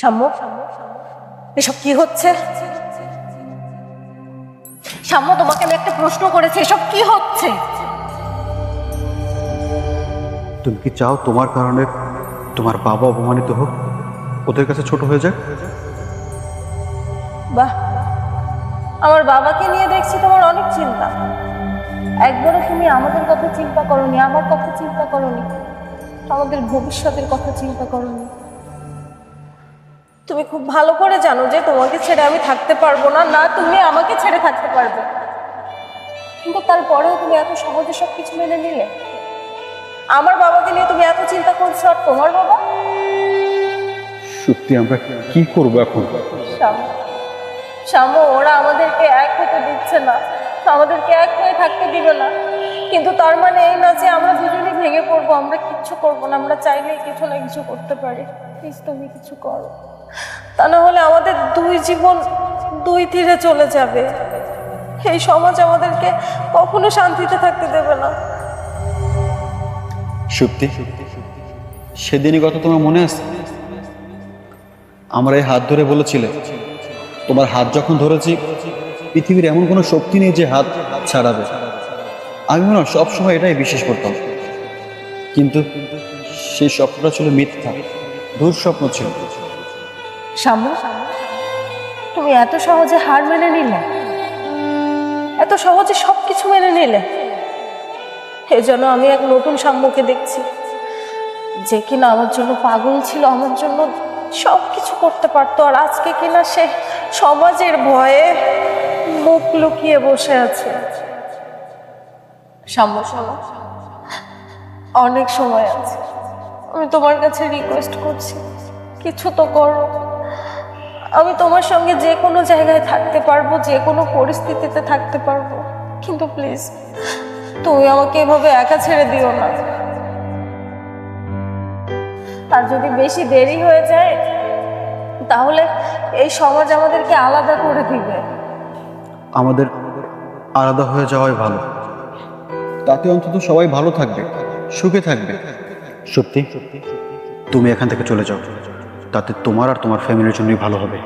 সাম্য এসব কি হচ্ছে? সাম্য তোমাকে আমি একটা প্রশ্ন করেছি এসব কি হচ্ছে? তুমি কি চাও তোমার কারণে তোমার বাবা অপমানিত হোক? ওদের কাছে ছোট হয়ে যাক। বাহ আমার বাবাকে নিয়ে দেখছি তোমার অনেক চিন্তা। একবারও তুমি আমাদের কথা চিন্তা করনি আমার কথা চিন্তা করনি আমাদের ভবিষ্যতের কথা চিন্তা করনি। তুমি খুব ভালো করে জানো যে তোমাকে ছেড়ে আমি থাকতে পারব না না তুমি আমাকে ছেড়ে থাকতে পারবে। কিন্তু তারপরেও তুমি এত সহজে সব কিছু মেনে নিলে? আমার বাবাকে নিয়ে তুমি এত চিন্তা করছ আর তোমার বাবা? সত্যি আমরা কি করব এখন? শ্যাম ওরা আমাদেরকে এক হতে দিচ্ছে না। আমাদেরকে এক হয়ে থাকতে দিবে না। কিন্তু তার মানে এই না যে আমরা দুজনেই ভেঙে পড়ব আমরা কিচ্ছু করব না আমরা চাইলেই কিছু না কিছু করতে পারি। প্লিজ তুমি কিছু করো। তা না হলে আমাদের দুই জীবন দুই তীরে চলে যাবে। এই সমাজ আমাদেরকে কখনো শান্তিতে থাকতে দেবে না। সত্যি সেদিনই কথা তোমার মনে আছে? আমার এই হাত ধরে বলেছিলে, তোমার হাত যখন ধরেছি, পৃথিবীর এমন কোনো শক্তি নেই যে হাত ছাড়াবে। আমি মনে হয় সবসময় এটাই বিশ্বাস করতাম। কিন্তু সেই স্বপ্নটা ছিল মিথ্যা, দুঃস্বপ্ন ছিল। শ্যাম তুমি এত সহজে হার মেনে নিলে, এত সহজে সব কিছু মেনে নিলে এজন্য আমি এক নতুন সাম্যকে দেখছি, যে কিনা আমার জন্য পাগল ছিল, আমার জন্য সব কিছু করতে পারতো, আর আজকে কিনা সে সমাজের ভয়ে মুখ লুকিয়ে বসে আছে। সাম্য শোনো অনেক সময় আছে, আমি তোমার কাছে রিকোয়েস্ট করছি, কিছু তো করো। আমি তোমার সঙ্গে যে কোনো জায়গায় থাকতে পারব যে কোনো পরিস্থিতিতে থাকতে পারব। কিন্তু প্লিজ তুমি আমাকে এভাবে একা ছেড়ে দিও না। আর যদি বেশি দেরি হয়ে যায় তাহলে এই সমাজ আমাদেরকে আলাদা করে দিবে। আমাদের আলাদা হয়ে যাওয়াই ভালো। তাতে অন্তত সবাই ভালো থাকবে সুখে থাকবে। সত্যি? তুমি এখান থেকে চলে যাও। তাতে তোমার আর তোমার ফ্যামিলির জন্যই ভালো হবে।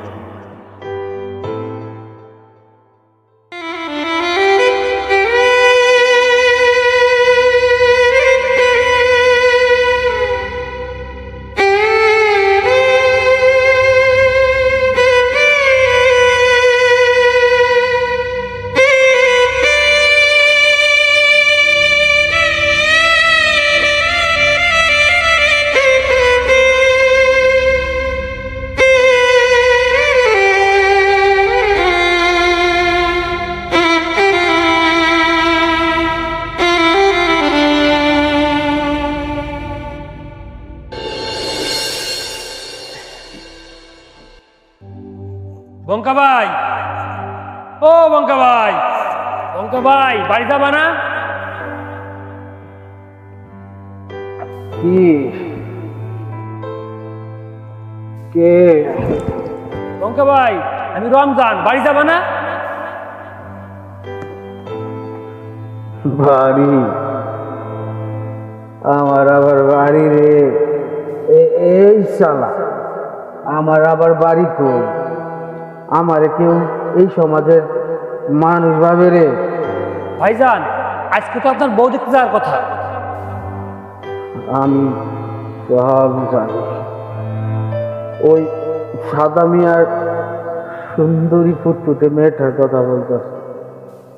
বঙ্কা ভাই। ও বঙ্কা ভাই। বঙ্কা ভাই বাড়ি যাবা না? কি? কে? বঙ্কা ভাই আমি রমজান বাড়ি যাবা না? বাড়ি? আমার আবার বাড়ি রে। এই শালা। আমার আবার বাড়ি কই? আমারে কেউ এই সমাজের মানুষ ভাবে রে। ভাইজান আজকে তো আপনার বউ দেখতে যাওয়ার কথা। আমি সব জানি ওই সাদা মিয়ার সুন্দরী ফুটফুটে মেয়েটার কথা বলতেছে।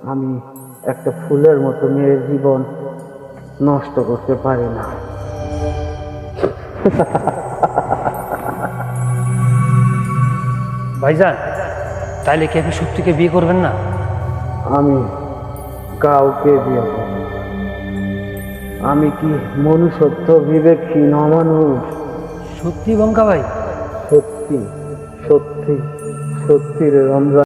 আমি একটা ফুলের মতো মেয়ের জীবন নষ্ট করতে পারি না। ভাইজান তাইলে কি আপনি সত্যিকে বিয়ে করবেন না? আমি কাউকে বিয়ে করব আমি কি মনুষ্যত্ব বিবেকহীন অমানুষ? সত্যি বঙ্কা ভাই সত্যি সত্যি সত্যি রে রমজান